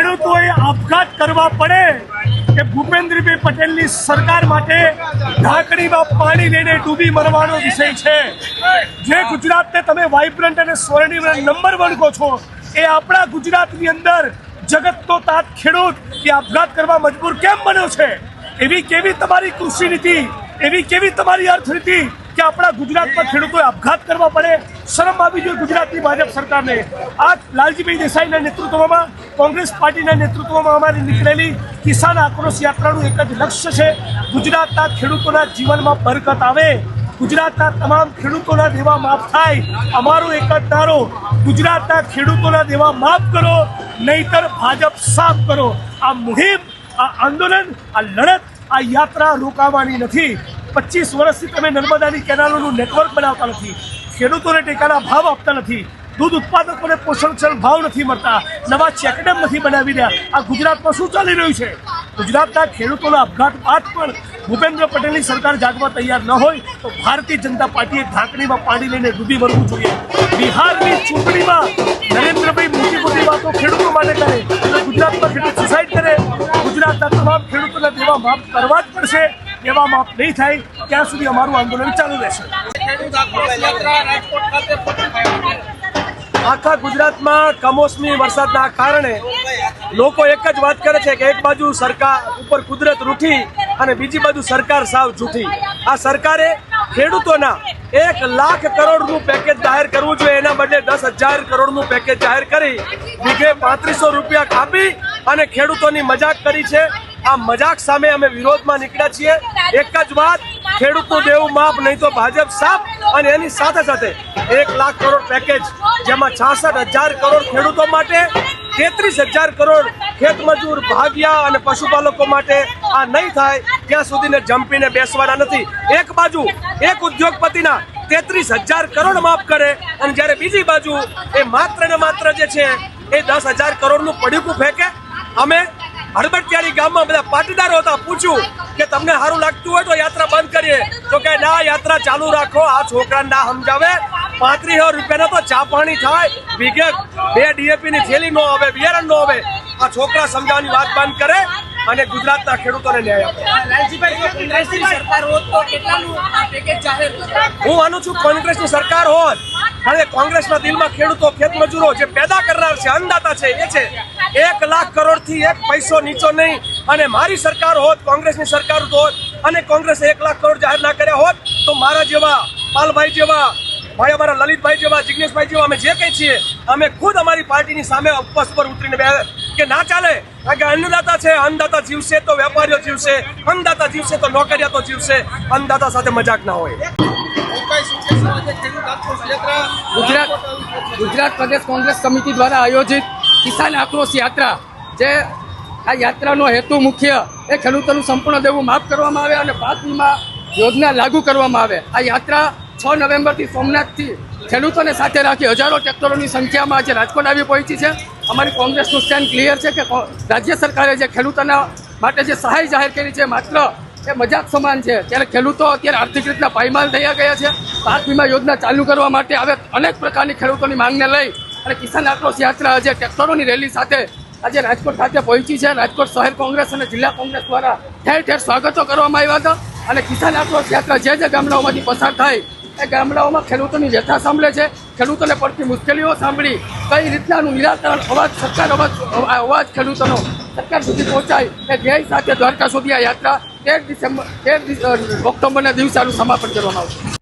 ખેડૂતોએ આપઘાત કરવા પડે કે ભૂપેન્દ્રભાઈ પટેલની સરકાર માટે ઢાંકણીમાં પાણી લઈને ડૂબી મરવાનો વિષય છે. જે ગુજરાતને તમે વાઇબ્રન્ટ અને સ્વર્ણિમ નંબર વન કહો છો, એ આપણા ગુજરાતની અંદર જગતનો તાત ખેડૂત એ આપઘાત કરવા મજબૂર કેમ બન્યો છે? એવી કેવી તમારી કૃષિ નીતિ, એવી કેવી તમારી અર્થનીતિ કે આપણા ગુજરાતમાં ખેડૂતોએ આપઘાત કરવા પડે? શરમ આવી જોઈએ ગુજરાતની ભાજપ સરકારને. આ લાલજીભાઈ દેસાઈના નેતૃત્વમાં કોંગ્રેસ પાર્ટીના નેતૃત્વમાં અમારી નીકળેલી કિસાન આક્રોશ યાત્રાનું એક જ લક્ષ્ય છે ગુજરાતના ખેડૂતોના જીવનમાં બરકત આવે. ગુજરાતના તમામ ખેડૂતોના દેવા માફ થાય. અમારો એક જ નારો, ગુજરાતના ખેડૂતોના દેવા માફ કરો, નહીતર ભાજપ સાફ કરો. આ મુહિમ, આ આંદોલન, આ લડત, આ યાત્રા રોકાવાની નથી. પચીસ વર્ષથી તમે નર્મદાની કેનાલોનું નેટવર્ક બનાવતા નથી. ખેડૂતોને ટેકાના ભાવ આપતા નથી. દૂધ ઉત્પાદકોને પોષણક્ષમ ભાવ નથી મળતા. નવા ચેકડેમ નથી બનાવી રહ્યા. આ ગુજરાતમાં શું ચાલી રહ્યું છે? ગુજરાતના ખેડૂતોના આપઘાત બાદ પણ ભૂપેન્દ્ર પટેલની સરકાર જાગવા તૈયાર ન હોય તો ભારતીય જનતા પાર્ટીએ ઢાંકણીમાં પાણી લઈને ડૂબી મરવું જોઈએ. બિહારની ચૂંટણીમાં નરેન્દ્રભાઈ મોટી મોટી વાતો ખેડૂતો માટે કરે. અને ગુજરાતમાં ખેડૂત સુસાઇડ કરે. ગુજરાતના તમામ ખેડૂતોને દેવા માફ કરવા જ પડશે. એવા માફ નહીં થાય. ત્યાં સુધી અમારું આંદોલન ચાલુ રહેશે. આખા ગુજરાતમાં કમોસમી વરસાદના કારણે લોકો એક જ વાત કરે છે કે એક બાજુ સરકાર ઉપર કુદરત રૂઠી અને બીજી બાજુ સરકાર સાવ જૂઠી. આ સરકારે ખેડૂતોના એક લાખ કરોડનું પેકેજ જાહેર કરવું જોઈએ. એના બદલે દસ હજાર કરોડનું પેકેજ જાહેર કરી વીઘે પાંત્રીસો રૂપિયા કાપી અને ખેડૂતોની મજાક કરી છે. આ મજાક સામે અમે વિરોધમાં નીકળ્યા છીએ. એક જ વાત ખેડૂતનું દેવું માફ નહીં, તો ભાજપ સાફ અને એની સાથે સાથે એક લાખ કરોડ પેકેજ જેમાં છાસઠ હજાર કરોડ ખેડૂતો માટે, તેત્રીસ હજાર કરોડ ખેતમજૂર ભાગ્યા અને પશુપાલકો માટે આ નહીં થાય, ત્યાં સુધીને જંપીને બેસવાના નથી. એક બાજુ એક ઉદ્યોગપતિના તેત્રીસ હજાર કરોડ માફ કરે, અને જ્યારે બીજી બાજુ એ માત્ર ને માત્ર જે છે, એ દસ હજાર કરોડનું પડીકું ફેંકે. અમે હળબટિયાળી ગામમાં બધા પાટીદારો હતા, પૂછ્યું કે તમને સારું લાગતું હોય તો યાત્રા બંધ કરીએ. તો કે ના યાત્રા ચાલુ રાખો. આ છોકરા ના સમજાવે. પાંત્રીસો રૂપિયાના તો ચા પાણી થાય. વીઘે બે ડીએપી ની થેલી નો આવે બિયારણ નો આવે. આ છોકરા સમજાવવાની વાત બંધ કરે અને ગુજરાતના ખેડૂતોને ન્યાય આપે? હું માનું છું કોંગ્રેસની સરકાર હોત. અને કોંગ્રેસના દિલમાં ખેડૂતો ખેતમજૂરો જે પેદા કરનાર છે અન્નદાતા છે એ છે. એક લાખ કરોડથી એક પૈસો નીચો નહીં. અને મારી સરકાર હોત, કોંગ્રેસની સરકાર હોત, અને કોંગ્રેસે એક લાખ કરોડ જાહેર ના કર્યા હોત, તો મારા જેવા, પાલભાઈ જેવા ભાઈ અમારા લલિતભાઈ જેવા જિજ્ઞેશભાઈ જેવા અમે જે કંઈ છીએ, અમે ખુદ અમારી પાર્ટીની સામે ઉપવાસ પર ઉતરીને બે કે ના ચાલે. કારણ કે અન્નદાતા છે, અન્નદાતા જીવશે તો વેપારીઓ જીવશે, અન્નદાતા જીવશે તો નોકરિયાતો જીવશે, અન્નદાતા સાથે મજાક ના હોય. ગુજરાત ગુજરાત પ્રદેશ કોંગ્રેસ સમિતિ દ્વારા આયોજિત કિસાન આક્રોશ યાત્રા, જે આ યાત્રાનો હેતુ મુખ્ય એ ખેડૂતોનું સંપૂર્ણ દેવું માફ કરવામાં આવે અને પાક વીમા યોજના લાગુ કરવામાં આવે. આ યાત્રા છ નવેમ્બરથી સોમનાથથી ખેડૂતોને સાથે રાખી હજારો ટ્રેક્ટરોની સંખ્યામાં આજે રાજકોટ આવી પહોંચી છે. અમારી કોંગ્રેસનું સ્ટેન્ડ ક્લિયર છે કે રાજ્ય સરકારે જે ખેડૂતોના માટે જે સહાય જાહેર કરી છે માત્ર એ મજાક સમાન છે. ત્યારે ખેડૂતો અત્યારે આર્થિક રીતના પાયમાલ થયા ગયા છે. પાક વીમા યોજના ચાલુ કરવા માટે હવે અનેક પ્રકારની ખેડૂતોની માંગને લઈ અને કિસાન આક્રોશ યાત્રા આજે ટ્રેક્ટરોની રેલી સાથે આજે રાજકોટ ખાતે પહોંચી છે. રાજકોટ શહેર કોંગ્રેસ અને જિલ્લા કોંગ્રેસ દ્વારા ઠેર ઠેર સ્વાગતો કરવામાં આવ્યા હતા. અને કિસાન આક્રોશ યાત્રા જે જે ગામડાઓમાંથી પસાર થાય, એ ગામડાઓમાં ખેડૂતોની વ્યથા સાંભળે છે. ખેડૂતોને પડતી મુશ્કેલીઓ સાંભળી કઈ રીતનાનું નિરાકરણ અવાજ, સરકાર અવાજ અવાજ ખેડૂતોનો સરકાર સુધી પહોંચાય એ ધ્યેય સાથે દ્વારકા સુધી આ યાત્રા તેર ડિસેમ્બર, તેર ઓક્ટોબરના દિવસે આનું સમાપન કરવામાં આવશે.